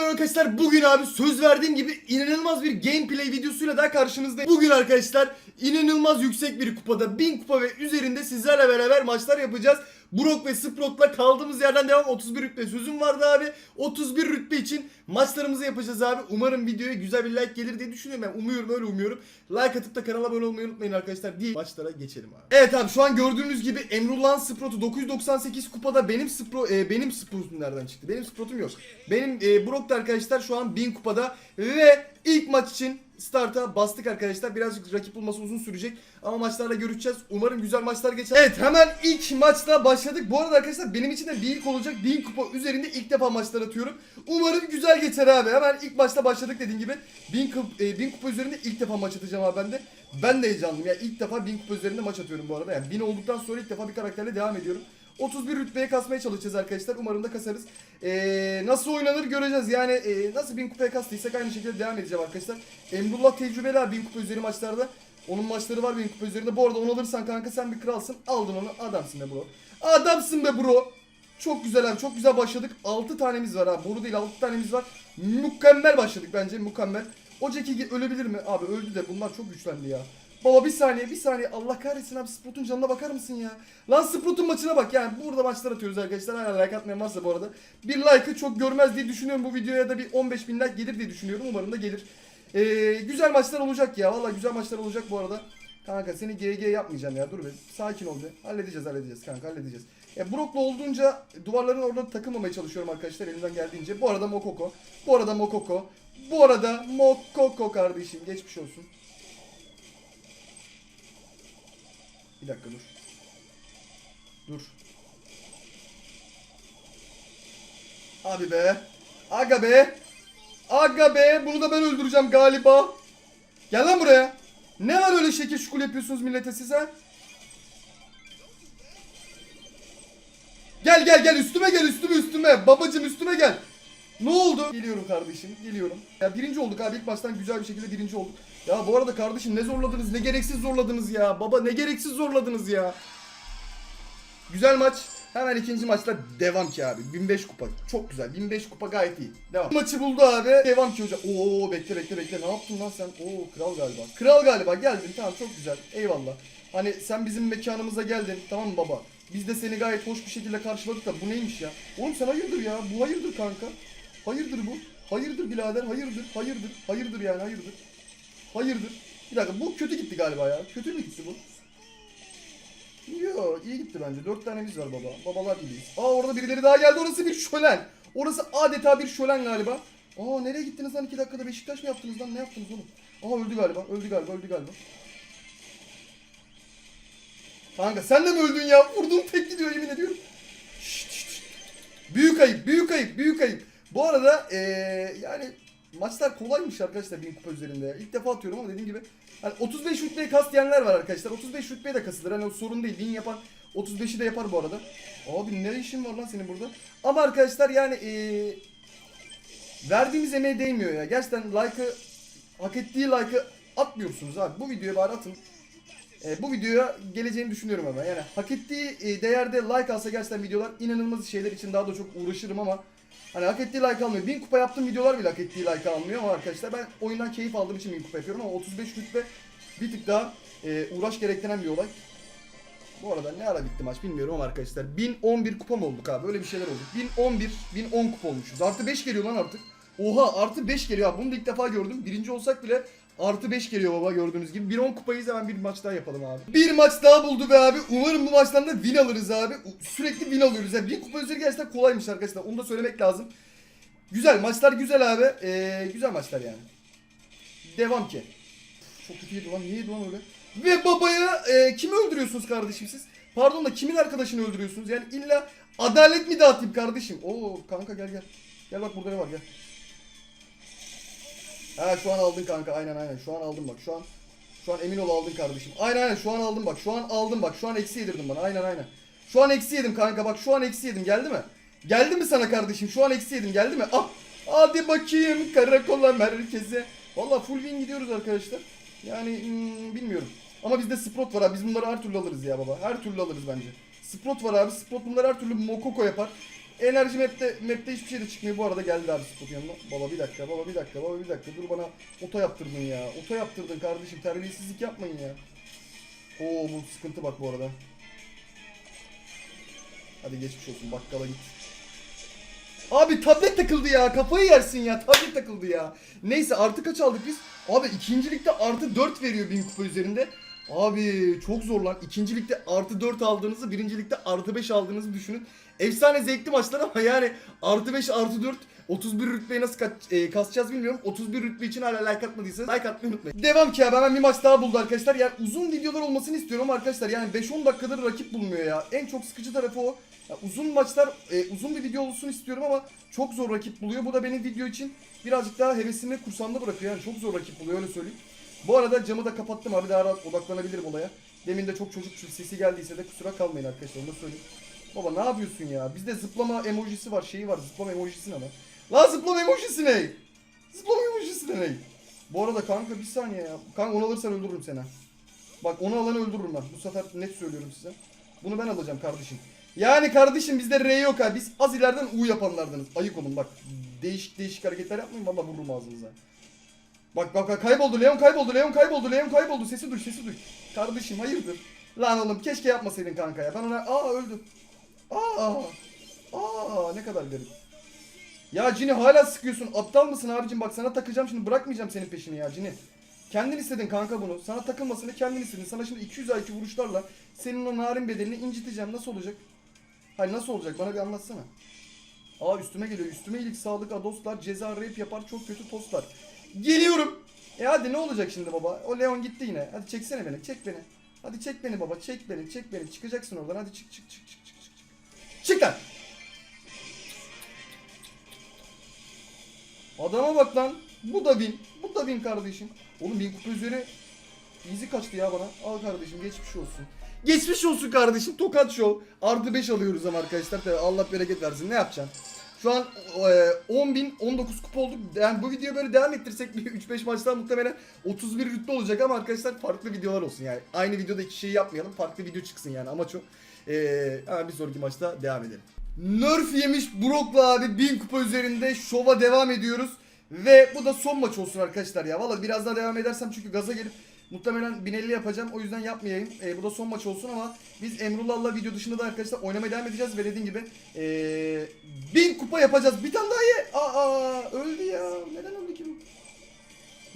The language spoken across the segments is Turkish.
merhaba arkadaşlar. Bugün abi söz verdiğim gibi inanılmaz bir gameplay videosuyla daha karşınızdayım. Bugün arkadaşlar inanılmaz yüksek bir kupada 1000 kupa ve üzerinde sizlerle beraber maçlar yapacağız. Brock ve Sprout'la kaldığımız yerden devam 31 rütbe sözüm vardı abi. 31 rütbe için maçlarımızı yapacağız abi. Umarım videoya güzel bir like gelir diye düşünüyorum. Ben umuyorum öyle umuyorum. Like atıp da kanala abone olmayı unutmayın arkadaşlar diye maçlara geçelim abi. Evet abi şu an gördüğünüz gibi Emrullah'ın Sprout'u 998 kupada benim Spro e, benim Sprout'um nereden çıktı? Benim Sprout'um yok. Benim e, Brock da arkadaşlar şu an 1000 kupada ve ilk maç için starta bastık arkadaşlar. Birazcık rakip bulması uzun sürecek ama maçlarla görüşeceğiz. Umarım güzel maçlar geçer. Evet hemen ilk maçla başladık. Bu arada arkadaşlar benim için de bir ilk olacak. 1000 kupa üzerinde ilk defa maçlar atıyorum. Umarım güzel geçer abi. Hemen ilk maçta başladık dediğim gibi. 1000 kupa, e, 1000 kupa üzerinde ilk defa maç atacağım abi ben de. Ben de heyecanlıyım. Yani ilk defa 1000 kupa üzerinde maç atıyorum bu arada. Yani 1000 olduktan sonra ilk defa bir karakterle devam ediyorum. 31 rütbeye kasmaya çalışacağız arkadaşlar. Umarım da kasarız. Ee, nasıl oynanır göreceğiz. Yani e, nasıl 1000 kupaya kastıysak aynı şekilde devam edeceğim arkadaşlar. Emrullah tecrübeli abi 1000 kupa üzeri maçlarda. Onun maçları var 1000 kupa üzerinde. Bu arada onu alırsan kanka sen bir kralsın. Aldın onu. Adamsın be bro. Adamsın be bro. Çok güzel abi. Çok güzel başladık. 6 tanemiz var abi. Boru değil 6 tanemiz var. Mükemmel başladık bence. Mükemmel. O Jackie ölebilir mi? Abi öldü de bunlar çok güçlendi ya. Baba bir saniye bir saniye Allah kahretsin abi Sprout'un canına bakar mısın ya? Lan Sprout'un maçına bak yani burada maçlar atıyoruz arkadaşlar hala like atmayan varsa bu arada. Bir like'ı çok görmez diye düşünüyorum bu videoya da bir 15 bin like gelir diye düşünüyorum umarım da gelir. Ee, güzel maçlar olacak ya valla güzel maçlar olacak bu arada. Kanka seni GG yapmayacağım ya dur be sakin ol be halledeceğiz halledeceğiz kanka halledeceğiz. Ya Brock'la olduğunca duvarların orada takılmamaya çalışıyorum arkadaşlar elimden geldiğince. Bu arada Mokoko, bu arada Mokoko, bu arada Mokoko kardeşim geçmiş olsun. Bir dakika dur. Dur. Abi be. Aga be. Aga be. Bunu da ben öldüreceğim galiba. Gel lan buraya. Ne var öyle şekil şukul yapıyorsunuz millete size? Gel gel gel üstüme gel üstüme üstüme. Babacım üstüme gel. Ne oldu? Geliyorum kardeşim geliyorum. Ya birinci olduk abi ilk baştan güzel bir şekilde birinci olduk. Ya bu arada kardeşim ne zorladınız ne gereksiz zorladınız ya. Baba ne gereksiz zorladınız ya. Güzel maç. Hemen ikinci maçta devam ki abi. 1005 kupa. Çok güzel. 1005 kupa gayet iyi. Devam. Maçı buldu abi. Devam ki hocam. Oo bekle bekle bekle. Ne yaptın lan sen? Oo kral galiba. Kral galiba. Geldin. Tamam çok güzel. Eyvallah. Hani sen bizim mekanımıza geldin. Tamam mı baba? Biz de seni gayet hoş bir şekilde karşıladık da bu neymiş ya? Oğlum sen hayırdır ya? Bu hayırdır kanka. Hayırdır bu. Hayırdır birader. Hayırdır. Hayırdır. Hayırdır yani hayırdır. Hayırdır. Bir dakika bu kötü gitti galiba ya. Kötü mü gitti bu? Yo iyi gitti bence. Dört tanemiz var baba. Babalar gibiyiz. Aa orada birileri daha geldi. Orası bir şölen. Orası adeta bir şölen galiba. Aa nereye gittiniz lan? iki dakikada Beşiktaş mı yaptınız lan? Ne yaptınız oğlum? Aa öldü galiba. Öldü galiba. Öldü galiba. Kanka sen de mi öldün ya? Vurduğum tek gidiyor yemin ediyorum. Şşt, şşt. Büyük ayıp. Büyük ayıp. Büyük ayıp. Eee yani maçlar kolaymış arkadaşlar 1000 kupa üzerinde. İlk defa atıyorum ama dediğim gibi hani 35 rütbeye kas diyenler var arkadaşlar. 35 rütbeye de kasılır. Hani o sorun değil. 1000 yapan 35'i de yapar bu arada. Abi ne işin var lan senin burada? Ama arkadaşlar yani eee verdiğimiz emeğe değmiyor ya. Gerçekten like'ı hak ettiği like'ı atmıyorsunuz abi. Bu videoya bari atın. E, bu videoya geleceğini düşünüyorum ama yani hak ettiği e, değerde like alsa gerçekten videolar inanılmaz şeyler için daha da çok uğraşırım ama hani hak ettiği like almıyor. 1000 kupa yaptığım videolar bile hak ettiği like almıyor ama arkadaşlar ben oyundan keyif aldığım için 1000 kupa yapıyorum ama 35 rütbe bir tık daha e, uğraş gerektiren bir olay. Bu arada ne ara bitti maç bilmiyorum ama arkadaşlar 1011 kupa mı olduk abi öyle bir şeyler olduk. 1011, 1010 kupa olmuşuz. Artı 5 geliyor lan artık. Oha artı 5 geliyor abi bunu da ilk defa gördüm. Birinci olsak bile Artı 5 geliyor baba gördüğünüz gibi. 1-10 kupayız hemen bir maç daha yapalım abi. Bir maç daha buldu be abi. Umarım bu maçtan da win alırız abi. Sürekli win alıyoruz. Yani bir kupa üzeri gerçekten kolaymış arkadaşlar. Onu da söylemek lazım. Güzel maçlar güzel abi. Ee, güzel maçlar yani. Devam ki. Çok kötü yedi lan. Niye lan öyle? Ve babaya e, kimi öldürüyorsunuz kardeşim siz? Pardon da kimin arkadaşını öldürüyorsunuz? Yani illa adalet mi dağıtayım kardeşim? Oo kanka gel gel. Gel bak burada ne var gel. Ha şu an aldın kanka aynen aynen şu an aldım bak şu an şu an emin ol aldın kardeşim. Aynen aynen şu an aldım bak şu an aldım bak şu an eksi yedirdin bana aynen aynen. Şu an eksi yedim kanka bak şu an eksi yedim geldi mi? Geldi mi sana kardeşim şu an eksi yedim geldi mi? Ah hadi bakayım karakola merkeze. Valla full win gidiyoruz arkadaşlar. Yani hmm, bilmiyorum. Ama bizde Sprot var abi biz bunları her türlü alırız ya baba. Her türlü alırız bence. Sprot var abi Sprot bunları her türlü Mokoko yapar. Enerji map'te, map'te hiçbir şey de çıkmıyor. Bu arada geldi abi spot yanına. Baba bir dakika, baba bir dakika, baba bir dakika. Dur bana oto yaptırdın ya. Oto yaptırdın kardeşim. Terbiyesizlik yapmayın ya. Oo bu sıkıntı bak bu arada. Hadi geçmiş olsun bakkala git. Abi tablet takıldı ya. Kafayı yersin ya. Tablet takıldı ya. Neyse artı kaç aldık biz? Abi ikincilikte artı 4 veriyor 1000 kupa üzerinde. Abi çok zor lan. İkincilikte artı 4 aldığınızı, birincilikte artı 5 aldığınızı düşünün. Efsane zevkli maçlar ama yani artı 5 artı 4 31 rütbeyi nasıl kaç, e, kasacağız bilmiyorum. 31 rütbe için hala like atmadıysanız like atmayı unutmayın. Devam ki abi hemen bir maç daha buldu arkadaşlar. Yani uzun videolar olmasını istiyorum arkadaşlar yani 5-10 dakikadır rakip bulmuyor ya. En çok sıkıcı tarafı o. Ya uzun maçlar e, uzun bir video olsun istiyorum ama çok zor rakip buluyor. Bu da benim video için birazcık daha hevesimi kursağımda bırakıyor. Yani çok zor rakip buluyor öyle söyleyeyim. Bu arada camı da kapattım abi daha rahat odaklanabilirim olaya. Demin de çok çocuk sesi geldiyse de kusura kalmayın arkadaşlar onu söyleyeyim. Baba ne yapıyorsun ya? Bizde zıplama emojisi var, şeyi var. Zıplama emojisi ne lan? Lan zıplama emojisi ne? Zıplama emojisi ne? Bu arada kanka bir saniye ya. Kanka onu alırsan öldürürüm seni. Bak onu alanı öldürürüm ben. Bu sefer net söylüyorum size. Bunu ben alacağım kardeşim. Yani kardeşim bizde R yok ha. Biz az ileriden U yapanlardanız. Ayık olun bak. Değişik değişik hareketler yapmayın. Valla vururum ağzınıza. Bak bak kayboldu. Leon kayboldu. Leon kayboldu. Leon kayboldu. Sesi duy sesi duy. Kardeşim hayırdır? Lan oğlum keşke yapmasaydın kanka ya. Ben ona aa öldüm. Aa. Aa ne kadar garip. Ya Cini hala sıkıyorsun. Aptal mısın abicim? Bak sana takacağım şimdi bırakmayacağım senin peşini ya Cini. Kendin istedin kanka bunu. Sana takılmasını kendin istedin. Sana şimdi 200 IQ vuruşlarla senin o narin bedelini inciteceğim. Nasıl olacak? Hayır nasıl olacak? Bana bir anlatsana. Aa üstüme geliyor. Üstüme iyilik sağlık adoslar. Ceza rape yapar. Çok kötü tostlar. Geliyorum. E hadi ne olacak şimdi baba? O Leon gitti yine. Hadi çeksene beni. Çek beni. Hadi çek beni baba. Çek beni. Çek beni. Çıkacaksın oradan. Hadi çık çık çık çık çık çık. çık. Lan. Adama bak lan. Bu da win. Bu da win kardeşim. Oğlum bin kupa üzeri easy kaçtı ya bana. Al kardeşim geçmiş olsun. Geçmiş olsun kardeşim. Tokat show. Artı 5 alıyoruz ama arkadaşlar. Allah bereket versin. Ne yapacaksın? Şu an e, 10.000 19 kupa olduk. Yani bu videoyu böyle devam ettirsek bir 3-5 maçtan muhtemelen 31 rütbe olacak ama arkadaşlar farklı videolar olsun yani. Aynı videoda iki şeyi yapmayalım. Farklı video çıksın yani amaç o. E, hemen bir sonraki maçta devam edelim. Nerf yemiş Brock'la abi 1000 kupa üzerinde şova devam ediyoruz. Ve bu da son maç olsun arkadaşlar ya. Valla biraz daha devam edersem çünkü gaza gelip muhtemelen 1050 yapacağım. O yüzden yapmayayım. E, bu da son maç olsun ama biz Emrullah'la video dışında da arkadaşlar oynamaya devam edeceğiz. Ve dediğim gibi e, 1000 kupa yapacağız. Bir tane daha ye. Aa öldü ya. Neden öldü ki bu?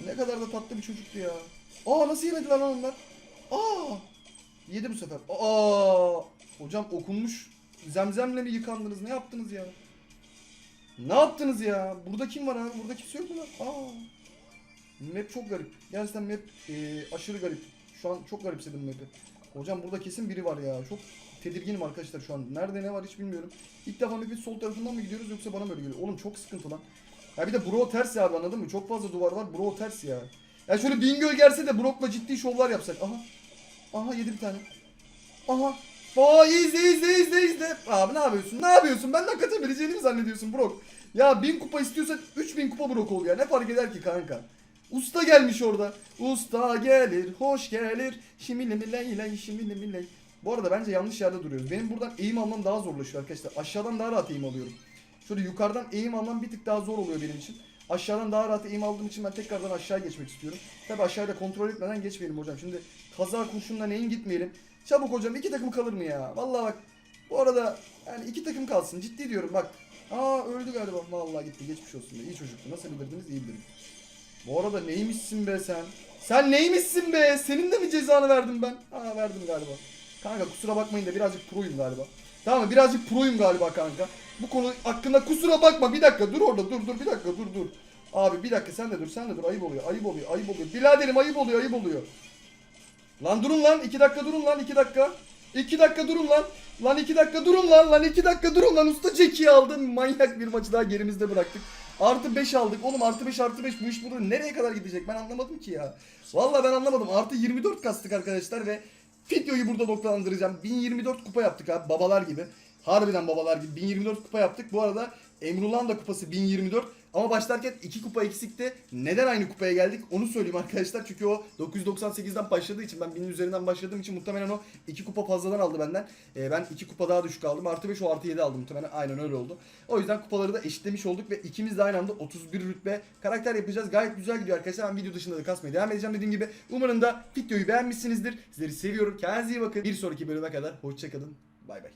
Ne kadar da tatlı bir çocuktu ya. Aa nasıl yemediler lan onlar? Aa yedi bu sefer. Aa hocam okunmuş zemzemle mi yıkandınız? Ne yaptınız ya? Ne yaptınız ya? Burada kim var abi? Burada kimse yok mu lan? Aa. Map çok garip. Gerçekten map e, aşırı garip. Şu an çok garipsedim map'i. Hocam burada kesin biri var ya. Çok tedirginim arkadaşlar şu an. Nerede ne var hiç bilmiyorum. İlk defa map'in sol tarafından mı gidiyoruz yoksa bana mı öyle geliyor? Oğlum çok sıkıntı lan. Ya bir de bro ters ya abi anladın mı? Çok fazla duvar var. Bro ters ya. Ya şöyle Bingöl gelse de Brock'la ciddi şovlar yapsak. Aha. Aha yedi bir tane. Aha. Aa izle izle izle izle. Abi ne yapıyorsun? Ne yapıyorsun? Benden kaçabileceğini mi zannediyorsun Brock? Ya 1000 kupa istiyorsan 3000 kupa Brock ol ya. Ne fark eder ki kanka? Usta gelmiş orada. Usta gelir, hoş gelir. Şimili miley ley, şimili miley. Bu arada bence yanlış yerde duruyoruz. Benim buradan eğim almam daha zorlaşıyor arkadaşlar. Aşağıdan daha rahat eğim alıyorum. Şöyle yukarıdan eğim almam bir tık daha zor oluyor benim için. Aşağıdan daha rahat eğim aldığım için ben tekrardan aşağı geçmek istiyorum. Tabi aşağıda kontrol etmeden geçmeyelim hocam. Şimdi kaza kurşunla neyin gitmeyelim. Çabuk hocam iki takım kalır mı ya? Vallahi bak. Bu arada yani iki takım kalsın. Ciddi diyorum bak. Aa öldü galiba. Vallahi gitti. Geçmiş olsun be. İyi çocuktu. Nasıl bilirdiniz? İyi bilirim. Bu arada neymişsin be sen? Sen neymişsin be? Senin de mi cezanı verdim ben? Aa verdim galiba. Kanka kusura bakmayın da birazcık proyum galiba. Tamam mı? Birazcık proyum galiba kanka. Bu konu hakkında kusura bakma. Bir dakika dur orada dur dur bir dakika dur dur. Abi bir dakika sen de dur sen de dur ayıp oluyor ayıp oluyor ayıp oluyor. Biraderim ayıp oluyor ayıp oluyor. Lan durun lan iki dakika durun lan iki dakika. İki dakika durun lan. Lan iki dakika durun lan lan iki dakika durun lan usta Jack'i aldın. Manyak bir maçı daha gerimizde bıraktık. Artı 5 aldık. Oğlum artı 5 artı 5 bu iş burada nereye kadar gidecek ben anlamadım ki ya. Vallahi ben anlamadım. Artı 24 kastık arkadaşlar ve videoyu burada noktalandıracağım. 1024 kupa yaptık abi babalar gibi. Harbiden babalar gibi 1024 kupa yaptık. Bu arada Emrullah'ın da kupası 1024. Ama başlarken 2 kupa eksikti. Neden aynı kupaya geldik onu söyleyeyim arkadaşlar. Çünkü o 998'den başladığı için ben 1000'in üzerinden başladığım için muhtemelen o 2 kupa fazladan aldı benden. Ee, ben 2 kupa daha düşük aldım. Artı 5 o artı 7 aldım muhtemelen. Aynen öyle oldu. O yüzden kupaları da eşitlemiş olduk ve ikimiz de aynı anda 31 rütbe karakter yapacağız. Gayet güzel gidiyor arkadaşlar. Ben video dışında da kasmaya devam edeceğim dediğim gibi. Umarım da videoyu beğenmişsinizdir. Sizleri seviyorum. Kendinize iyi bakın. Bir sonraki bölüme kadar hoşçakalın. Bay bay.